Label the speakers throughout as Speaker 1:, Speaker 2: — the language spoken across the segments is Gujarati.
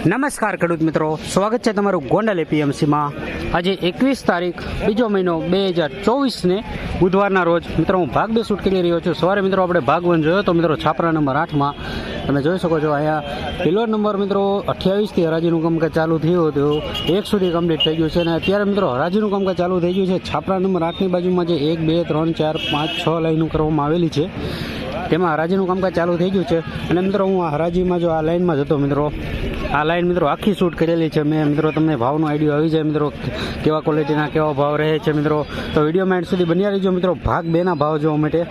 Speaker 1: નમસ્કાર ખેડૂત મિત્રો. સ્વાગત છે તમારું ગોંડલ એપીએમસીમાં આજે એકવીસ તારીખ, બીજો મહિનો બે હજાર ચોવીસને બુધવારના રોજ. મિત્રો, હું ભાગ બે શૂટ કરી રહ્યો છું. સવારે મિત્રો આપણે ભાગ વન જોયો તો મિત્રો છાપરા નંબર આઠમાં તમે જોઈ શકો છો અહીંયા પિલર નંબર મિત્રો અઠ્યાવીસથી હરાજીનું કામકાજ ચાલુ થયું હતું. એક સુધી કમ્પ્લીટ થઈ ગયું છે અને અત્યારે મિત્રો હરાજીનું કામકાજ ચાલુ થઈ ગયું છે. છાપરા નંબર આઠની બાજુમાં જે એક, બે, ત્રણ, ચાર, પાંચ, છ લાઈનો કરવામાં આવેલી છે. તેમાં હરાજીનું કામકાજ ચાલુ થઈ ગયું છે. અને મિત્રો, હું આ હરાજીમાં જો આ લાઇનમાં જતો મિત્રો. આ લાઇન મિત્રો, આખી શૂટ કરેલી છે મેં. મિત્રો, તમને ભાવનો આઈડિયો આવી જાય, મિત્રો. કેવા ક્વોલિટીના કેવા ભાવ રહે છે, મિત્રો. તો વિડીયોમાં એન્ડ સુધી બન્યા રહીજો, મિત્રો. ભાગ બેના ભાવ જોવા માટે.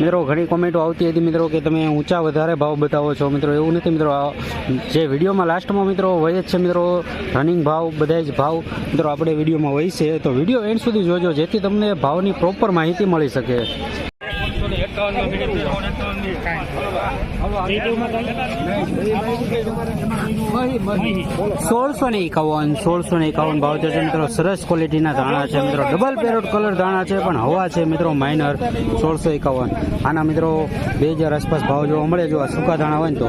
Speaker 1: મિત્રો, ઘણી કોમેન્ટો આવતી હતી, મિત્રો, કે તમે ઊંચા વધારે ભાવ બતાવો છો. મિત્રો, એવું નથી, મિત્રો. જે વિડીયોમાં લાસ્ટમાં મિત્રો વય જ છે, મિત્રો. રનિંગ ભાવ, બધા જ ભાવ. મિત્રો, આપણે વિડીયોમાં છે. તો વીડિયો એન્ડ સુધી જોજો, જેથી તમને ભાવની પ્રોપર માહિતી મળી શકે. સોળસો ને એકાવન, સોળસો ને એકાવન ભાવ છે મિત્રો સરસ ક્વોલિટીના ધાણા છે મિત્રો. ડબલ પેરોટ કલર ધાણા છે, પણ હવા છે મિત્રો માઇનર સોળસો એકાવન. આના મિત્રો બે હજાર આસપાસ ભાવ જોવા મળે, જો આ સૂકા ધાણા હોય ને તો.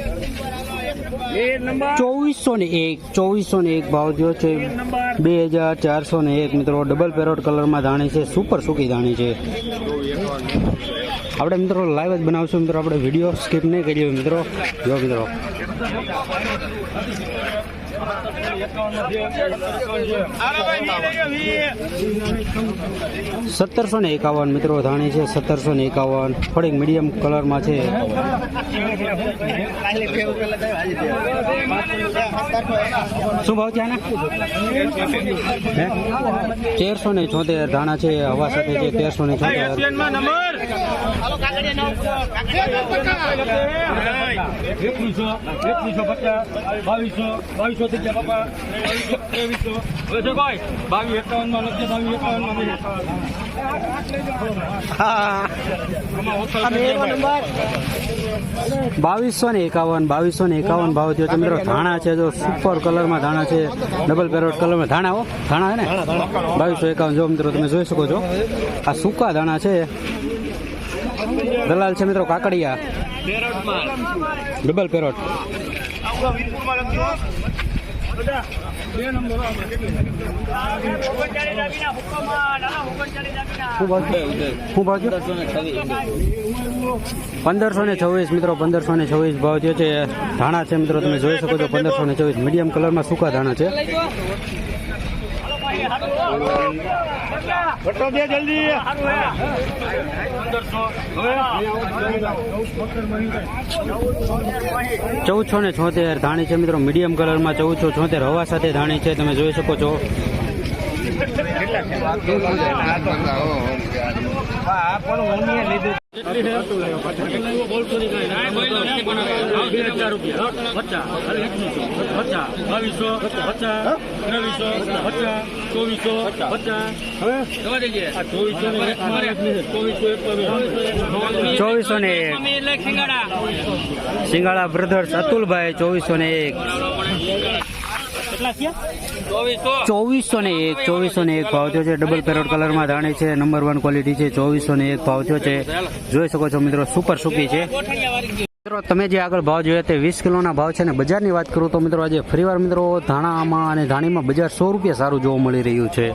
Speaker 1: ચોવીસો ને એક ચોવીસો ને એક ભાવ થયો છે. બે હજાર ચારસો ને એક મિત્રો ડબલ પેરોટ કલરમાં ધાણી છે સુપર સૂકી ધાણી છે. આપણે મિત્રો લાઈવ જ બનાવશું મિત્રો. આપણે વીડિયો સ્કીપ નહીં કરીએ મિત્રો. જો મિત્રો. સત્તરસો ને એકાવન મિત્રો ધાણી છે સત્તરસો ને એકાવન. થોડીક મીડિયમ કલરમાં છે. શું ભાવ છે આના? તેરસો ને છોતેર ધાણા છે, હવા સાથે છે, તેરસો ને છોતેર.
Speaker 2: બાવીસો બાવીસો થઈ ગયા, બાપા. બાવીસ
Speaker 1: ને એકાવન બાવીસો ને એકાવન ભાવ થયો છે મિત્રો. ધાણા છે જો સુપર કલરમાં ધાણા છે. ડબલ પેરોટ કલરમાં ધાણા હો. ધાણા ને? બાવીસો એકાવન જો મિત્રો તમે જોઈ શકો છો. આ સૂકા ધાણા છે. દલાલ છે મિત્રો કાકડિયા. ડબલ પેરોટ પંદરસો ને છવ્વીસ મિત્રો, પંદરસો ને છવ્વીસ ભાવ જે છે. ધાણા છે મિત્રો, તમે જોઈ શકો છો, પંદરસો ને છવ્વીસ મીડિયમ કલરમાં સૂકા ધાણા છે.
Speaker 2: બટો દે જલ્દી
Speaker 1: ચૌદસો ને છોતેર ધાણી છે મિત્રો. મીડિયમ કલરમાં ચૌદસો છોતેર હવા સાથે ધાણી છે. તમે જોઈ શકો છો.
Speaker 2: બાવીસો પચાસ ત્રેવીસો પચાસ ચોવીસો પચાસ
Speaker 1: ચોવીસો ને એક સિંગાળા બ્રધર્સ અતુલભાઈ ચોવીસો ને એક. ચોવીસો. ને એક ચોવીસો ને એક ભાવ થયો છે. ડબલ પેરોટ કલરમાં ધાણી છે. નંબર વન ક્વોલિટી છે. ચોવીસો ને એક ભાવ થયો છે. જોઈ શકો છો મિત્રો સુપર સુકી છે. મિત્રો તમે જે આગળ ભાવ જોયા તે વીસ કિલોના ભાવ છે ને બજારની વાત કરું તો મિત્રો આજે ફરીવાર મિત્રો ધાણામાં અને ધાણીમાં બજાર સો રૂપિયા સારું જોવા મળી રહ્યું છે.